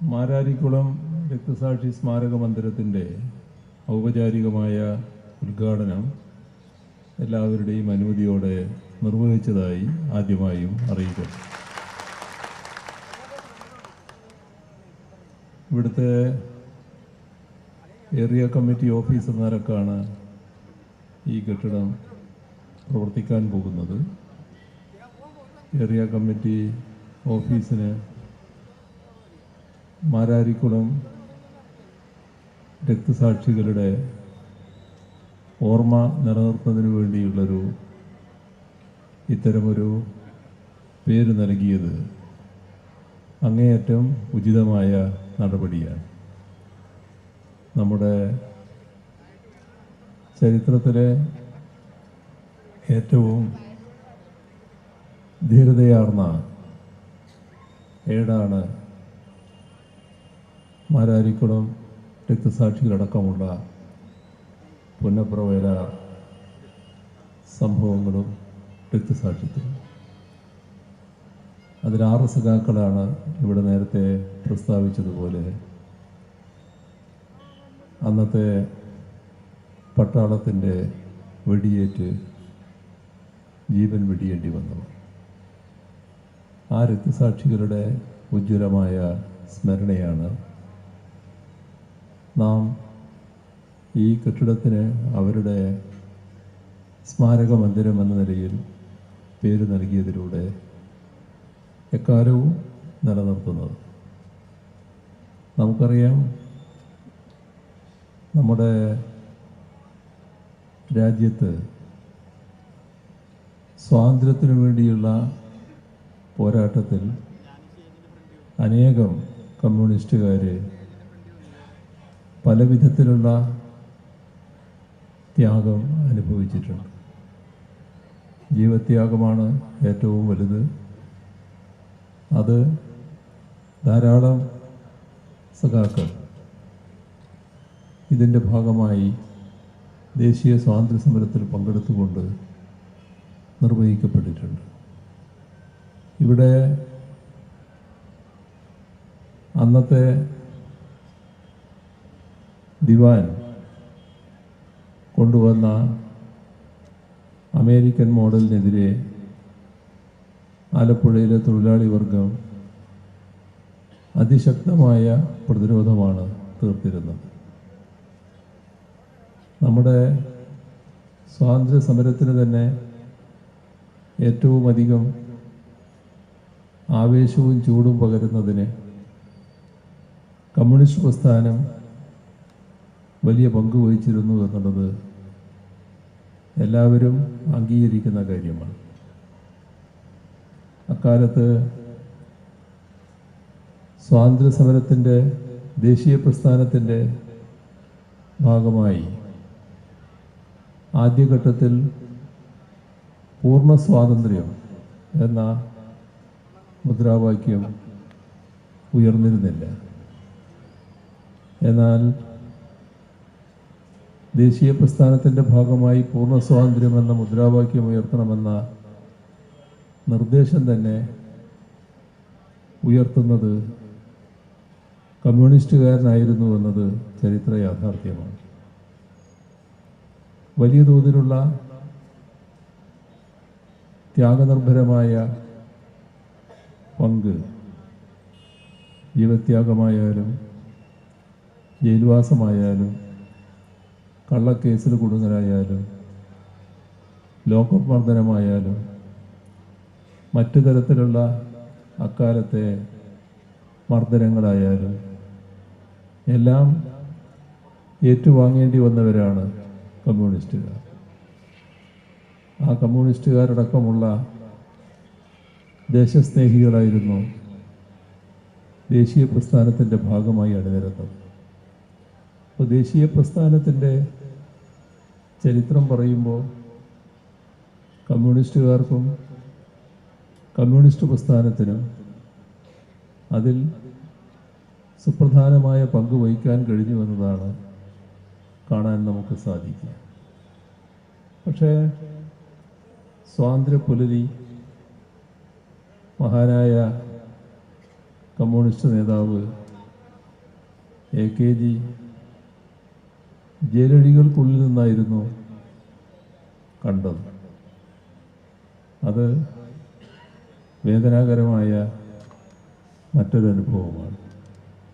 മാരാരിക്കുളം രക്തസാക്ഷി സ്മാരക മന്ദിരത്തിന്റെ ഔപചാരികമായ ഉദ്ഘാടനം എല്ലാവരുടെയും അനുമതിയോടെ നിർവഹിച്ചതായി ആദ്യമായും അറിയിക്കുന്നു ഇവിടുത്തെ ഏരിയ കമ്മിറ്റി ഓഫീസ് എന്ന ഈ കെട്ടിടം പ്രവർത്തിക്കാൻ പോകുന്നത്. ഏരിയ കമ്മിറ്റി ഓഫീസിന് മാരാരിക്കുളം രക്തസാക്ഷികളുടെ ഓർമ്മ നിലനിർത്തുന്നതിന് വേണ്ടിയുള്ളൊരു ഇത്തരമൊരു പേര് നൽകിയത് അങ്ങേയറ്റം ഉചിതമായ നടപടിയാണ്. നമ്മുടെ ചരിത്രത്തിലെ ഏറ്റവും ധീരതയാർന്ന ഏടാണ് മാരാരിക്കുളം രക്തസാക്ഷികളടക്കമുള്ള പുന്നപ്രവേല സംഭവങ്ങളും രക്തസാക്ഷിത്വം അതിൽ ആറ് സഖാക്കളാണ് ഇവിടെ നേരത്തെ പ്രസ്താവിച്ചതുപോലെ. അന്നത്തെ പട്ടാളത്തിന്റെ വെടിയേറ്റ് ജീവൻ വെടിയേണ്ടി വന്നു. ആ രക്തസാക്ഷികളുടെ ഉജ്ജ്വലമായ സ്മരണയാണ് നാം ഈ കെട്ടിടത്തിന് അവരുടെ സ്മാരക മന്ദിരം എന്ന നിലയിൽ പേര് നൽകിയതിലൂടെ എക്കാലവും നിലനിർത്തുന്നത്. നമുക്കറിയാം നമ്മുടെ രാജ്യത്ത് സ്വാതന്ത്ര്യത്തിനു വേണ്ടിയുള്ള പോരാട്ടത്തിൽ അനേകം കമ്മ്യൂണിസ്റ്റുകാർ പല വിധത്തിലുള്ള ത്യാഗം അനുഭവിച്ചിട്ടുണ്ട്. ജീവത്യാഗമാണ് ഏറ്റവും വലുത്. അത് ധാരാളം സഖാക്കൾ ഇതിന്റെ ഭാഗമായി ദേശീയ സ്വാതന്ത്ര്യ സമരത്തിൽ പങ്കെടുത്തുകൊണ്ട് നിർവഹിക്കപ്പെട്ടിട്ടുണ്ട്. ഇവിടെ അന്നത്തെ ദിവാൻ കൊണ്ടുവന്ന അമേരിക്കൻ മോഡലിനെതിരെ ആലപ്പുഴയിലെ തൊഴിലാളി വർഗം അതിശക്തമായ പ്രതിരോധമാണ് തീർത്തിരുന്നത്. നമ്മുടെ സ്വാതന്ത്ര്യ സമരത്തിന് തന്നെ ഏറ്റവും അധികം ആവേശവും ചൂടും പകരുന്നതിന് കമ്മ്യൂണിസ്റ്റ് പ്രസ്ഥാനം വലിയ പങ്ക് വഹിച്ചിരുന്നു എന്നുള്ളത് എല്ലാവരും അംഗീകരിക്കുന്ന കാര്യമാണ്. അക്കാലത്ത് സ്വാതന്ത്ര്യ സമരത്തിന്റെ ദേശീയ പ്രസ്ഥാനത്തിന്റെ ഭാഗമായി ആദ്യഘട്ടത്തിൽ പൂർണ സ്വാതന്ത്ര്യം എന്ന മുദ്രാവാക്യം ഉയർന്നിരുന്നില്ല. എന്നാൽ ദേശീയ പ്രസ്ഥാനത്തിന്റെ ഭാഗമായി പൂർണ സ്വാതന്ത്ര്യം എന്ന മുദ്രാവാക്യം ഉയർത്തണമെന്ന നിർദ്ദേശം തന്നെ ഉയർത്തുന്നത് കമ്മ്യൂണിസ്റ്റുകാരനായിരുന്നു എന്നത് ചരിത്ര യാഥാർത്ഥ്യമാണ്. വലിയ തോതിലുള്ള ത്യാഗനിർഭരമായ പങ്ക് ജീവത്യാഗമായാലും ജയിൽവാസമായാലും കള്ളക്കേസിൽ കുടുങ്ങലായാലും ലോക്കപ്പ് മർദ്ദനമായാലും മറ്റു തരത്തിലുള്ള അക്കാലത്തെ മർദ്ദനങ്ങളായാലും എല്ലാം ഏറ്റുവാങ്ങേണ്ടി വന്നവരാണ് കമ്മ്യൂണിസ്റ്റുകാർ. ആ കമ്മ്യൂണിസ്റ്റുകാരടക്കമുള്ള ദേശസ്നേഹികളായിരുന്നു ദേശീയ പ്രസ്ഥാനത്തിന്റെ ഭാഗമായി അണിനിരന്നത്. അപ്പോൾ ദേശീയ പ്രസ്ഥാനത്തിന്റെ ചരിത്രം പറയുമ്പോൾ കമ്മ്യൂണിസ്റ്റുകാർക്കും കമ്മ്യൂണിസ്റ്റ് പ്രസ്ഥാനത്തിനും അതിൽ സുപ്രധാനമായ പങ്ക് വഹിക്കാൻ കഴിഞ്ഞു എന്നതാണ് കാണാൻ നമുക്ക് സാധിക്കുക. പക്ഷേ സ്വാതന്ത്ര്യ പുലരി മഹാനായ കമ്മ്യൂണിസ്റ്റ് നേതാവ് എ കെ ജി ജയിലഴികൾക്കുള്ളിൽ നിന്നായിരുന്നു കണ്ടത്. അത് വേദനാകരമായ മറ്റൊരു അനുഭവമാണ്